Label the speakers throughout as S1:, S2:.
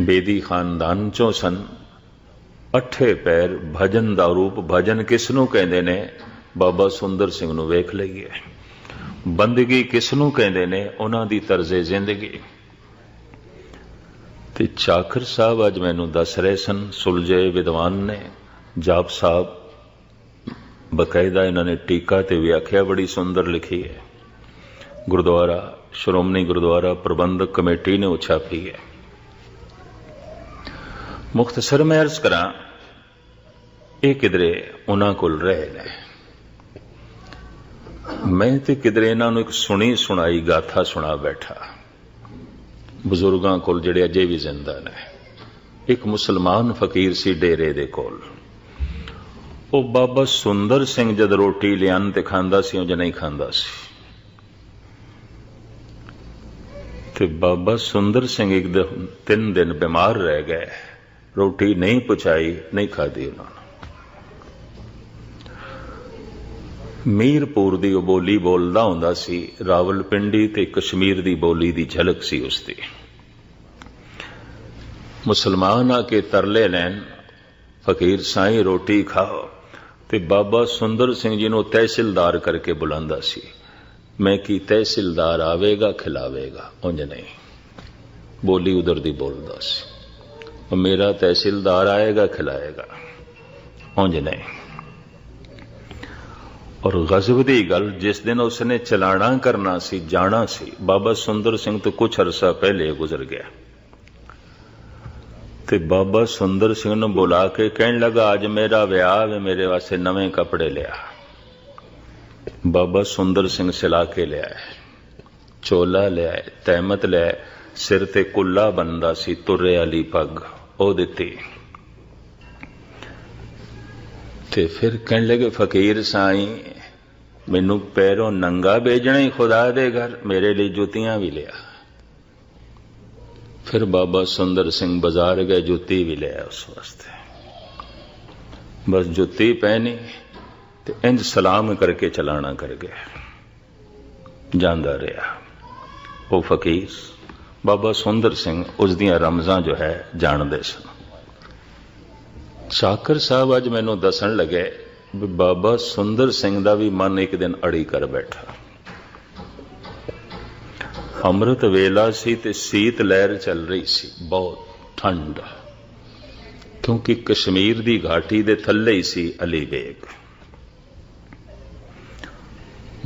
S1: ਬੇਦੀ ਖਾਨਦਾਨ ਚੋਂ ਸਨ। ਅੱਠੇ ਪੈਰ ਭਜਨ ਦਾ ਰੂਪ ਭਜਨ ਕਿਸ ਨੂੰ ਕਹਿੰਦੇ ਨੇ? ਬਾਬਾ ਸੁੰਦਰ ਸਿੰਘ ਨੂੰ ਵੇਖ ਲਈਏ। ਬੰਦਗੀ ਕਿਸ ਨੂੰ ਕਹਿੰਦੇ ਨੇ? ਉਹਨਾਂ ਦੀ ਤਰਜ਼ੇ ਜ਼ਿੰਦਗੀ। ਤੇ ਚਾਕਰ ਸਾਹਿਬ ਅੱਜ ਮੈਨੂੰ ਦੱਸ ਰਹੇ ਸਨ, ਸੁਲਝੇ ਵਿਦਵਾਨ ਨੇ। ਜਾਪ ਸਾਹਿਬ, ਬਕਾਇਦਾ ਇਹਨਾਂ ਨੇ ਟੀਕਾ ਤੇ ਵਿਆਖਿਆ ਬੜੀ ਸੁੰਦਰ ਲਿਖੀ ਹੈ। ਗੁਰਦੁਆਰਾ, ਸ਼੍ਰੋਮਣੀ ਗੁਰਦੁਆਰਾ ਪ੍ਰਬੰਧਕ ਕਮੇਟੀ ਨੇ ਉਹ ਛਾਪੀ ਹੈ। ਮੁਖਤਸਰ ਮੈਂ ਅਰਜ਼ ਕਰਾਂ, ਇਹ ਕਿਧਰੇ ਉਹਨਾਂ ਕੋਲ ਰਹੇ ਨੇ। ਮੈਂ ਤੇ ਕਿਧਰੇ ਇਹਨਾਂ ਨੂੰ ਇੱਕ ਸੁਣੀ ਸੁਣਾਈ ਗਾਥਾ ਸੁਣਾ ਬੈਠਾ। ਬਜ਼ੁਰਗਾਂ ਕੋਲ ਜਿਹੜੇ ਅਜੇ ਵੀ ਜ਼ਿੰਦਾ ਨੇ। ਇੱਕ ਮੁਸਲਮਾਨ ਫਕੀਰ ਸੀ ਡੇਰੇ ਦੇ ਕੋਲ। ਉਹ ਬਾਬਾ ਸੁੰਦਰ ਸਿੰਘ ਜਦ ਰੋਟੀ ਲਿਆਨ ਤੇ ਖਾਂਦਾ ਸੀ ਉਹ ਨਹੀਂ ਖਾਂਦਾ ਸੀ। ਤੇ ਬਾਬਾ ਸੁੰਦਰ ਸਿੰਘ ਇੱਕ ਦਿਨ ਤਿੰਨ ਦਿਨ ਬਿਮਾਰ ਰਹਿ ਗਏ। ਰੋਟੀ ਨਹੀਂ ਪਹੁੰਚਾਈ, ਨਹੀਂ ਖਾਦੀ ਉਹਨਾਂ ਨੇ। ਮੀਰਪੁਰ ਦੀ ਉਹ ਬੋਲੀ ਬੋਲਦਾ ਹੁੰਦਾ ਸੀ, ਰਾਵਲਪਿੰਡੀ ਤੇ ਕਸ਼ਮੀਰ ਦੀ ਬੋਲੀ ਦੀ ਝਲਕ ਸੀ ਉਸ ਦੀ ਮੁਸਲਮਾਨ ਆ ਕੇ ਤਰਲੇ ਲੈਣ, ਫਕੀਰ ਸਾਈਂ ਰੋਟੀ ਖਾਓ, ਤੇ ਬਾਬਾ ਸੁੰਦਰ ਸਿੰਘ ਜੀ ਨੂੰ ਤਹਿਸੀਲਦਾਰ ਕਰਕੇ ਬੁਲਾਉਂਦਾ ਸੀ। ਮੈਂ ਕੀ ਤਹਿਸੀਲਦਾਰ ਆਵੇਗਾ, ਖਿਲਾਵੇਗਾ, ਉਂਝ ਨਹੀਂ। ਬੋਲੀ ਉਧਰ ਦੀ ਬੋਲਦਾ ਸੀ। ਉਹ ਮੇਰਾ ਤਹਿਸੀਲਦਾਰ ਆਏਗਾ ਖਿਲਾਏਗਾ ਉਂਝ ਨਹੀਂ ਔਰ ਗਜ਼ਬ ਦੀ ਗੱਲ ਜਿਸ ਦਿਨ ਉਸਨੇ ਚਲਾਣਾ ਕਰਨਾ ਸੀ ਜਾਣਾ ਸੀ ਬਾਬਾ ਸੁੰਦਰ ਸਿੰਘ ਤੋਂ ਕੁਝ ਅਰਸਾ ਪਹਿਲੇ ਗੁਜ਼ਰ ਗਿਆ ਤੇ ਬਾਬਾ ਸੁੰਦਰ ਸਿੰਘ ਨੂੰ ਬੁਲਾ ਕੇ ਕਹਿਣ ਲੱਗਾ ਅੱਜ ਮੇਰਾ ਵਿਆਹ ਹੈ ਮੇਰੇ ਵਾਸਤੇ ਨਵੇਂ ਕੱਪੜੇ ਲਿਆ ਬਾਬਾ ਸੁੰਦਰ ਸਿੰਘ ਸਿਲਾ ਕੇ ਲਿਆ ਚੋਲਾ ਲਿਆ ਤਹਿਮਤ ਲਿਆ ਸਿਰ ਤੇ ਕੁੱਲਾ ਬੰਦਾ ਸੀ ਤੁਰੇ ਵਾਲੀ ਪੱਗ ਉਹ ਦਿੱਤੀ। ਤੇ ਫਿਰ ਕਹਿਣ ਲੱਗੇ, ਫਕੀਰ ਸਾਈਂ, ਮੈਨੂੰ ਪੈਰੋਂ ਨੰਗਾ ਭੇਜਣਾ ਹੀ ਖੁਦਾ ਦੇ ਘਰ, ਮੇਰੇ ਲਈ ਜੁੱਤੀਆਂ ਵੀ ਲਿਆ। ਫਿਰ ਬਾਬਾ ਸੁੰਦਰ ਸਿੰਘ ਬਾਜ਼ਾਰ ਗਏ, ਜੁੱਤੀ ਵੀ ਲਿਆ ਉਸ ਵਾਸਤੇ। ਬਸ ਜੁੱਤੀ ਪਹਿਨੀ ਤੇ ਇੰਜ ਸਲਾਮ ਕਰਕੇ ਚਲਾਣਾ ਕਰ ਗਿਆ। ਜਾਂਦਾ ਰਿਹਾ। ਉਹ ਫਕੀਰ ਬਾਬਾ ਸੁੰਦਰ ਸਿੰਘ ਉਸ ਦੀਆਂ ਰਮਜ਼ਾਂ ਜੋ ਹੈ ਜਾਣਦੇ ਸਨ। ਸ਼ਾਕਰ ਸਾਹਿਬ ਅੱਜ ਮੈਨੂੰ ਦੱਸਣ ਲੱਗੇ ਵੀ ਬਾਬਾ ਸੁੰਦਰ ਸਿੰਘ ਦਾ ਵੀ ਮਨ ਇੱਕ ਦਿਨ ਅੜੀ ਕਰ ਬੈਠਾ। ਅੰਮ੍ਰਿਤ ਵੇਲਾ ਸੀ ਤੇ ਸੀਤ ਲਹਿਰ ਚੱਲ ਰਹੀ ਸੀ, ਬਹੁਤ ਠੰਡ। ਕਿਉਂਕਿ ਕਸ਼ਮੀਰ ਦੀ ਘਾਟੀ ਦੇ ਥੱਲੇ ਹੀ ਸੀ ਅਲੀ ਬੇਗ।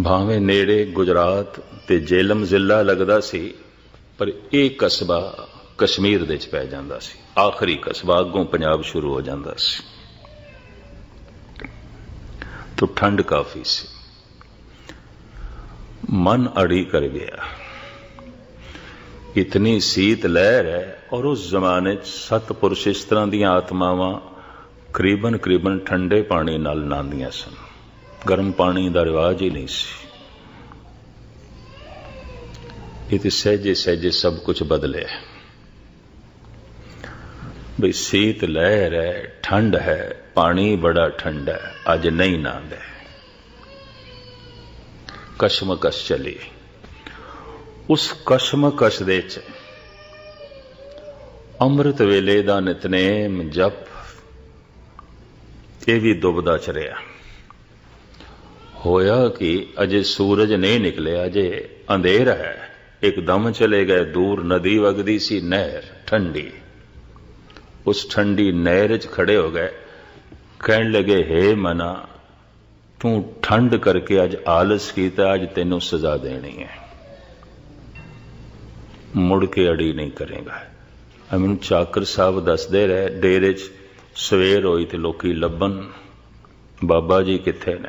S1: ਭਾਵੇਂ ਨੇੜੇ ਗੁਜਰਾਤ ਤੇ ਜੇਲਮ ਜ਼ਿਲ੍ਹਾ ਲੱਗਦਾ ਸੀ ਪਰ ਇਹ ਕਸਬਾ ਕਸ਼ਮੀਰ ਦੇ ਚ ਪੈ ਜਾਂਦਾ ਸੀ। ਆਖਰੀ ਕਸਬਾ ਅੱਗੋਂ ਪੰਜਾਬ ਸ਼ੁਰੂ ਹੋ ਜਾਂਦਾ ਸੀ। ਤੋਂ ਠੰਡ ਕਾਫੀ ਸੀ। ਮਨ ਅੜੀ ਕਰ ਗਿਆ। ਇਤਨੀ ਸੀਤ ਲਹਿਰ ਹੈ ਔਰ ਉਸ ਜ਼ਮਾਨੇ 'ਚ ਸਤ ਪੁਰਸ਼ ਇਸ ਤਰ੍ਹਾਂ ਦੀਆਂ ਆਤਮਾਵਾਂ ਕਰੀਬਨ ਕਰੀਬਨ ਠੰਡੇ ਪਾਣੀ ਨਾਲ ਨਾਂਦੀਆਂ ਸਨ। ਗਰਮ ਪਾਣੀ ਦਾ ਰਿਵਾਜ ਹੀ ਨਹੀਂ ਸੀ। ਇਹ ਤੇ ਸਹਿਜੇ ਸਹਿਜੇ ਸਭ ਕੁਝ ਬਦਲੇ ਬਈ ਸੀਤ ਲਹਿਰ ਹੈ, ਠੰਡ ਹੈ, ਪਾਣੀ ਬੜਾ ਠੰਡਾ ਹੈ, ਅੱਜ ਨਹੀਂ ਨਾਂਦਾ ਕਸ਼ਮਕਸ਼ ਚਲੀ। ਉਸ ਕਸ਼ਮਕਸ਼ ਦੇ ਚ ਅੰਮ੍ਰਿਤ ਵੇਲੇ ਦਾ ਨਿਤਨੇਮ ਜਪ, ਇਹ ਵੀ ਦੁਬਦਾ ਚ ਰਿਹਾ ਹੋਇਆ ਕਿ ਅਜੇ ਸੂਰਜ ਨਹੀਂ ਨਿਕਲਿਆ, ਅਜੇ ਅੰਧੇਰ ਹੈ। ਇੱਕਦਮ ਚਲੇ ਗਏ ਦੂਰ ਨਦੀ ਵਗਦੀ ਸੀ ਨਹਿਰ ਠੰਡੀ। ਉਸ ਠੰਡੀ ਨਹਿਰ 'ਚ ਖੜੇ ਹੋ ਗਏ। ਕਹਿਣ ਲੱਗੇ, ਹੈ ਮਨਾ, ਤੂੰ ਠੰਡ ਕਰਕੇ ਅੱਜ ਆਲਸ ਕੀਤਾ, ਅੱਜ ਤੈਨੂੰ ਸਜ਼ਾ ਦੇਣੀ ਹੈ। ਮੁੜ ਕੇ ਅੜੀ ਨਹੀਂ ਕਰੇਗਾ। ਮੈਨੂੰ ਚਾਕਰ ਸਾਹਿਬ ਦੱਸਦੇ ਰਹੇ, ਡੇਰੇ 'ਚ ਸਵੇਰ ਹੋਈ ਤੇ ਲੋਕੀ ਲੱਭਣ, ਬਾਬਾ ਜੀ ਕਿੱਥੇ ਨੇ?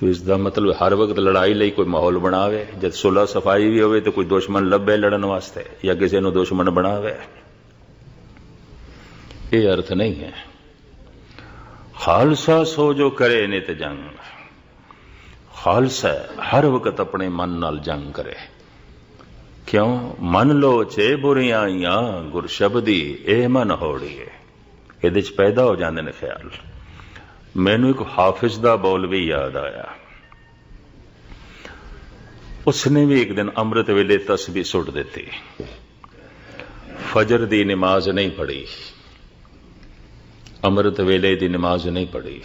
S1: ਤੋ ਇਸ ਦਾ ਮਤਲਬ ਹਰ ਵਕਤ ਲੜਾਈ ਲਈ ਕੋਈ ਮਾਹੌਲ ਬਣਾਵੇ, ਜਦ ਸੁਲਾ ਸਫ਼ਾਈ ਵੀ ਹੋਵੇ ਤੇ ਕੋਈ ਦੁਸ਼ਮਣ ਲੱਭੇ ਲੜਨ ਵਾਸਤੇ ਜਾਂ ਕਿਸੇ ਨੂੰ ਦੁਸ਼ਮਣ ਬਣਾਵੇ। ਇਹ ਅਰਥ ਨਹੀਂ ਹੈ। ਖਾਲਸਾ ਸੋ ਜੋ ਕਰੇ ਨਿਤ ਜੰਗ। ਖਾਲਸਾ ਹਰ ਵਕਤ ਆਪਣੇ ਮਨ ਨਾਲ ਜੰਗ ਕਰੇ। ਕਿਉਂ? ਮਨ ਲੋ ਚੇ ਬੁਰੀਆਂ ਆਈਆਂ ਗੁਰਸ਼ਬਦੀ ਇਹ ਮਨ ਹੋੜੀਏ। ਇਹਦੇ ਚ ਪੈਦਾ ਹੋ ਜਾਂਦੇ ਨੇ ਖਿਆਲ। ਮੈਨੂੰ ਇੱਕ ਹਾਫਿਜ਼ ਦਾ ਬੌਲ ਵੀ ਯਾਦ ਆਇਆ। ਉਸਨੇ ਵੀ ਇੱਕ ਦਿਨ ਅੰਮ੍ਰਿਤ ਵੇਲੇ ਤਸਬੀਹ ਸੁੱਟ ਦਿੱਤੀ। ਫਜਰ ਦੀ ਨਮਾਜ਼ ਨਹੀਂ ਪੜ੍ਹੀ। ਅੰਮ੍ਰਿਤ ਵੇਲੇ ਦੀ ਨਮਾਜ਼ ਨਹੀਂ ਪੜ੍ਹੀ।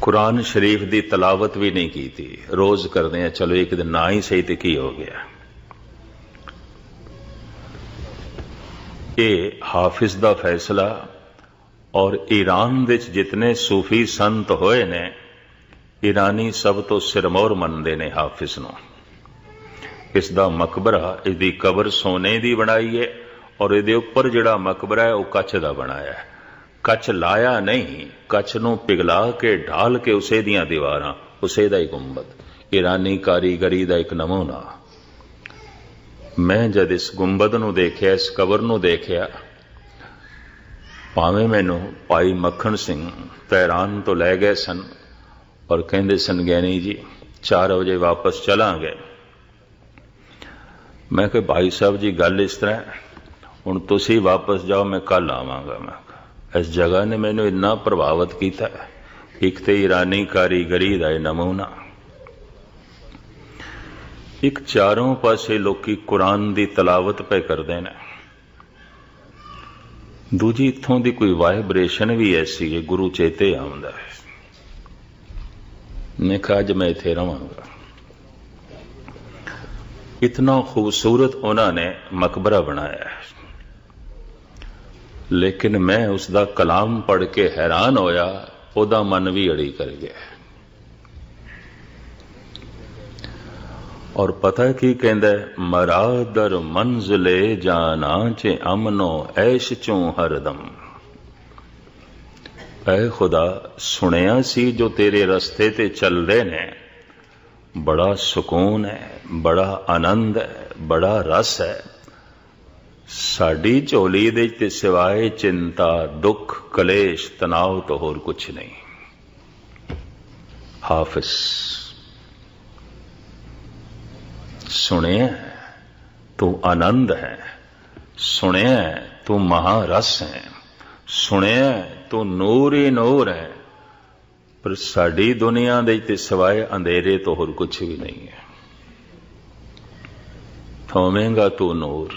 S1: ਕੁਰਾਨ ਸ਼ਰੀਫ ਦੀ ਤਲਾਵਤ ਵੀ ਨਹੀਂ ਕੀਤੀ। ਰੋਜ਼ ਕਰਦੇ ਆ, ਚਲੋ ਇੱਕ ਦਿਨ ਨਾ ਹੀ ਸਹੀ ਤੇ ਕੀ ਹੋ ਗਿਆ। ਇਹ ਹਾਫਿਜ਼ ਦਾ ਫੈਸਲਾ ਔਰ ਈਰਾਨ ਵਿੱਚ ਜਿਤਨੇ ਸੂਫੀ ਸੰਤ ਹੋਏ ਨੇ, ਈਰਾਨੀ ਸਭ ਤੋਂ ਸਿਰਮੌਰ ਮੰਨਦੇ ਨੇ ਹਾਫਿਜ਼ ਨੂੰ। ਇਸ ਦਾ ਮਕਬਰਾ ਇਹਦੀ ਕਬਰ ਸੋਨੇ ਦੀ ਬਣਾਈ ਹੈ ਔਰ ਇਹਦੇ ਉੱਪਰ ਜਿਹੜਾ ਮਕਬਰਾ ਹੈ, ਉਹ ਕੱਚ ਦਾ ਬਣਾਇਆ ਹੈ। ਕੱਚ ਲਾਇਆ ਨਹੀਂ, ਕੱਚ ਨੂੰ ਪਿਘਲਾ ਕੇ, ਢਾਲ ਕੇ ਉਸੇ ਦੀਆਂ ਦੀਵਾਰਾਂ, ਉਸੇ ਦਾ ਹੀ ਗੁੰਬਦ। ਈਰਾਨੀ ਕਾਰੀਗਰੀ ਦਾ ਇੱਕ ਨਮੂਨਾ। ਮੈਂ ਜਦ ਇਸ ਗੁੰਬਦ ਨੂੰ ਦੇਖਿਆ, ਇਸ ਕਬਰ ਨੂੰ ਦੇਖਿਆ, ਭਾਵੇਂ ਮੈਨੂੰ ਭਾਈ ਮੱਖਣ ਸਿੰਘ ਤਹਿਰਾਨ ਤੋਂ ਲੈ ਗਏ ਸਨ ਔਰ ਕਹਿੰਦੇ ਸਨ, ਗਿਆਨੀ ਜੀ 4 ਵਜੇ ਵਾਪਸ ਚਲਾਂਗੇ। ਮੈਂ ਕਿਹਾ, ਭਾਈ ਸਾਹਿਬ ਜੀ, ਗੱਲ ਇਸ ਤਰ੍ਹਾਂ ਹੁਣ ਤੁਸੀਂ ਵਾਪਸ ਜਾਓ, ਮੈਂ ਕੱਲ ਆਵਾਂਗਾ। ਮੈਂ ਕਿਹਾ। ਇਸ ਜਗ੍ਹਾ ਨੇ ਮੈਨੂੰ ਇੰਨਾ ਪ੍ਰਭਾਵਿਤ ਕੀਤਾ ਇੱਕ ਤੇ ਈਰਾਨੀ ਕਾਰੀਗਰੀ ਦਾ ਇਹ ਨਮੂਨਾ ਇੱਕ ਚਾਰੋਂ ਪਾਸੇ ਲੋਕੀ ਕੁਰਾਨ ਦੀ ਤਲਾਵਤ ਪੈ ਕਰਦੇ ਨੇ। ਦੂਜੀ ਇਥੋਂ ਦੀ ਕੋਈ ਵਾਈਬ੍ਰੇਸ਼ਨ ਵੀ ਐਸੀ ਹੈ, ਗੁਰੂ ਚੇਤੇ ਆਉਂਦਾ ਹੈ। ਮੈਂ ਕਿਹਾ, ਅੱਜ ਮੈਂ ਇੱਥੇ ਰਵਾਂਗਾ। ਇਤਨਾ ਖੂਬਸੂਰਤ ਉਹਨਾਂ ਨੇ ਮਕਬਰਾ ਬਣਾਇਆ ਹੈ। ਲੇਕਿਨ ਮੈਂ ਉਸ ਦਾ ਕਲਾਮ ਪੜ੍ਹ ਕੇ ਹੈਰਾਨ ਹੋਇਆ, ਉਹਦਾ ਮਨ ਵੀ ਅੜੀ ਕਰ ਗਿਆ ਔਰ ਪਤਾ ਕੀ ਕਹਿੰਦਾ ਹੈ? ਮਰਾਦਰ ਮੰਜ਼ਲੇ ਜਾਨਾ ਚ ਅਮਨੋ ਐਸ਼ ਚੋਂ ਹਰਦਮ। ਐ ਖੁਦਾ, ਸੁਣਿਆ ਸੀ ਜੋ ਤੇਰੇ ਰਸਤੇ ਤੇ ਚੱਲਦੇ ਨੇ? ਬੜਾ ਸਕੂਨ ਹੈ, ਬੜਾ ਆਨੰਦ ਹੈ, ਬੜਾ ਰਸ ਹੈ। ਸਾਡੀ ਝੋਲੀ ਦੇ ਤੇ ਸਿਵਾਏ ਚਿੰਤਾ, ਦੁੱਖ, ਕਲੇਸ਼, ਤਣਾਅ ਤੋਂ ਹੋਰ ਕੁਝ ਨਹੀਂ। ਹਾਫਿਜ਼। ਸੁਣਿਆ ਤੂੰ ਆਨੰਦ ਹੈ, ਸੁਣਿਆ ਤੂੰ ਮਹਾਰਸ ਹੈ, ਸੁਣਿਆ ਤੂੰ ਨੂਰ ਹੀ ਨੂਰ ਹੈ। ਪਰ ਸਾਡੀ ਦੁਨੀਆ ਦੇ ਤੇ ਸਿਵਾਏ ਅੰਧੇਰੇ ਤੋਂ ਹੋਰ ਕੁਝ ਵੀ ਨਹੀਂ ਹੈ। ਹੋਵੇਂਗਾ ਤੂੰ ਨੂਰ।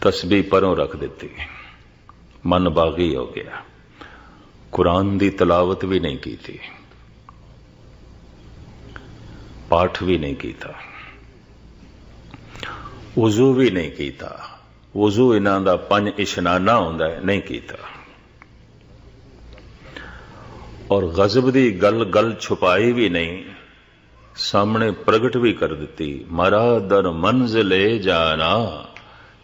S1: ਤਸਬੀਹ ਪਰੋਂ ਰੱਖ ਦਿੱਤੀ। ਮਨ ਬਾਗੀ ਹੋ ਗਿਆ। ਕੁਰਾਨ ਦੀ ਤਲਾਵਤ ਵੀ ਨਹੀਂ ਕੀਤੀ। ਪਾਠ ਵੀ ਨਹੀਂ ਕੀਤਾ। ਵਜ਼ੂ ਵੀ ਨਹੀਂ ਕੀਤਾ। ਵਜ਼ੂ ਇਹਨਾਂ ਦਾ ਪੰਜ ਇਸ਼ਨਾਨਾ ਹੁੰਦਾ ਹੈ, ਨਹੀਂ ਕੀਤਾ। ਔਰ ਗਜ਼ਬ ਦੀ ਗੱਲ ਗੱਲ ਛੁਪਾਈ ਵੀ ਨਹੀਂ, ਸਾਹਮਣੇ ਪ੍ਰਗਟ ਵੀ ਕਰ ਦਿੱਤੀ ਮਰਾ ਦਰ ਮੰਜ਼ਲੇ ਜਾਣਾ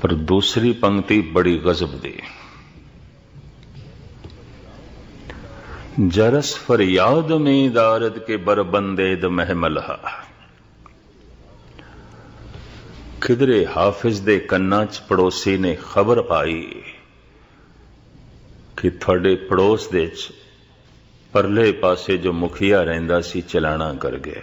S1: ਪਰ ਦੂਸਰੀ ਪੰਕਤੀ ਬੜੀ ਗਜ਼ਬ ਦੀ ਜਰਸ ਫਰਿਆਦ में दारद के बरबंदेद महमलहा ਕਿਧਰੇ ਹਾਫਿਜ਼ ਦੇ ਕੰਨਾਂ 'ਚ ਪੜੋਸੀ ਨੇ ਖਬਰ ਪਾਈ ਕਿ ਤੁਹਾਡੇ ਪੜੋਸ ਦੇ 'ਚ ਪਰਲੇ ਪਾਸੇ ਜੋ ਮੁਖੀਆ ਰਹਿੰਦਾ ਸੀ ਚਲਾਣਾ ਕਰ ਗਿਆ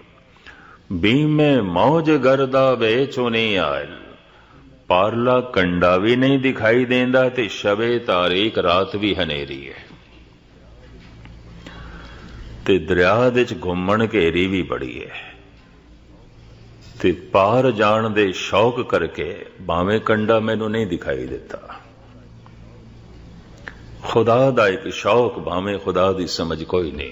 S1: ਬੀਮੇ ਮੌਜ ਗਰਦਾ ਵੇਚੋ ਨਹੀਂ ਆਇਲ ਪਾਰਲਾ ਕੰਡਾ ਵੀ ਨਹੀਂ ਦਿਖਾਈ ਦਿੰਦਾ ਤੇ ਸ਼ਬੇ ਤਾਰੀਕ ਰਾਤ ਵੀ ਹਨੇਰੀ ਹੈ ਤੇ ਦਰਿਆ ਦੇ ਚ ਘੁੰਮਣ ਘੇਰੀ ਵੀ ਬੜੀ ਹੈ ਤੇ ਪਾਰ ਜਾਣ ਦੇ ਸ਼ੌਕ ਕਰਕੇ ਭਾਵੇਂ ਕੰਡਾ ਮੈਨੂੰ ਨਹੀਂ ਦਿਖਾਈ ਦਿੱਤਾ ਖੁਦਾ ਦਾ ਇੱਕ ਸ਼ੌਕ ਭਾਵੇਂ ਖੁਦਾ ਦੀ ਸਮਝ ਕੋਈ ਨਹੀਂ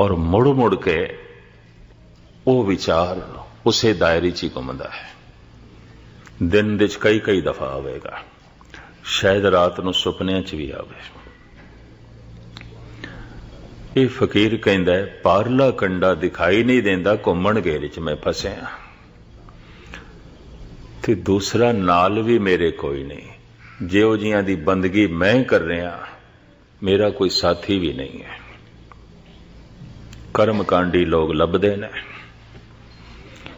S1: ਔਰ ਮੁੜ ਮੁੜ ਕੇ ਉਹ ਵਿਚਾਰ ਉਸੇ ਦਾਇਰੇ 'ਚ ਹੀ ਘੁੰਮਦਾ ਹੈ। ਦਿਨ ਵਿੱਚ ਕਈ ਕਈ ਦਫਾ ਆਵੇਗਾ। ਸ਼ਾਇਦ ਰਾਤ ਨੂੰ ਸੁਪਨਿਆਂ 'ਚ ਵੀ ਆਵੇ। ਇਹ ਫਕੀਰ ਕਹਿੰਦਾ ਹੈ, ਪਾਰਲਾ ਕੰਡਾ ਦਿਖਾਈ ਨਹੀਂ ਦਿੰਦਾ, ਘੁੰਮਣ ਘੇਰੇ 'ਚ ਮੈਂ ਫਸਿਆ ਤੇ ਦੂਸਰਾ, ਨਾਲ ਵੀ ਮੇਰੇ ਕੋਈ ਨਹੀਂ। ਜਿਉ ਜੀਆਂ ਦੀ ਬੰਦਗੀ ਮੈਂ ਕਰ ਰਿਹਾ, ਮੇਰਾ ਕੋਈ ਸਾਥੀ ਵੀ ਨਹੀਂ ਹੈ। ਕਰਮਕਾਂਡੀ ਲੋਕ ਲੱਭਦੇ ਨੇ।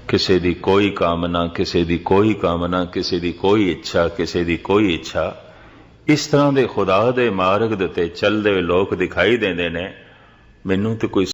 S1: ਕਿਸੇ ਦੀ ਕੋਈ ਕਾਮਨਾ, ਕਿਸੇ ਦੀ ਕੋਈ ਕਾਮਨਾ, ਕਿਸੇ ਦੀ ਕੋਈ ਇੱਛਾ, ਕਿਸੇ ਦੀ ਕੋਈ ਇੱਛਾ। ਇਸ ਤਰ੍ਹਾਂ ਦੇ ਖੁਦਾ ਦੇ ਮਾਰਗ ਦੇ ਤੇ ਚੱਲਦੇ ਲੋਕ ਦਿਖਾਈ ਦਿੰਦੇ ਨੇ। ਮੈਨੂੰ ਤੇ ਕੋਈ